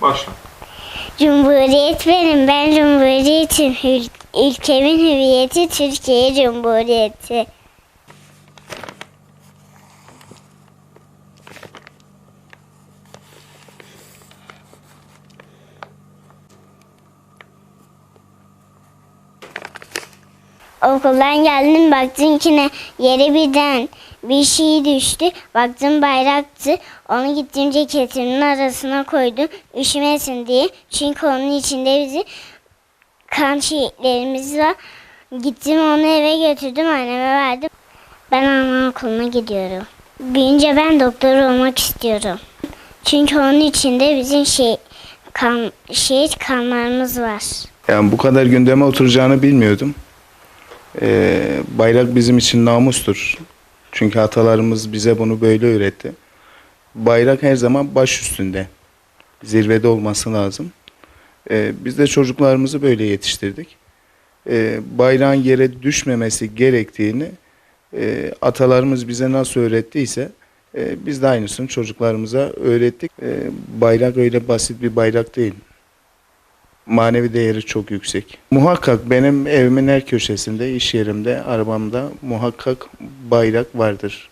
Başla. Cumhuriyet benim, ben Cumhuriyetim. Ül- ülkemin hüviyeti Türkiye Cumhuriyeti. Okuldan geldim baktım ki ne yere birden bir şey düştü. Baktım bayraktı. Onu gittim ceketimin arasına koydum. Üşümesin diye. Çünkü onun içinde bizi kan şehitlerimiz var. Gittim onu eve götürdüm anneme verdim. Ben anaokuluna gidiyorum. Büyünce ben doktor olmak istiyorum. Çünkü onun içinde bizim şey kan şehit kanlarımız var. Yani bu kadar gündeme oturacağını bilmiyordum. Ee, bayrak bizim için namustur. Çünkü atalarımız bize bunu böyle öğretti. Bayrak her zaman baş üstünde. Zirvede olması lazım. Ee, biz de çocuklarımızı böyle yetiştirdik. Ee, bayrağın yere düşmemesi gerektiğini e, atalarımız bize nasıl öğrettiyse e, biz de aynısını çocuklarımıza öğrettik. Ee, bayrak öyle basit bir bayrak değil manevi değeri çok yüksek. Muhakkak benim evimin her köşesinde, iş yerimde, arabamda muhakkak bayrak vardır.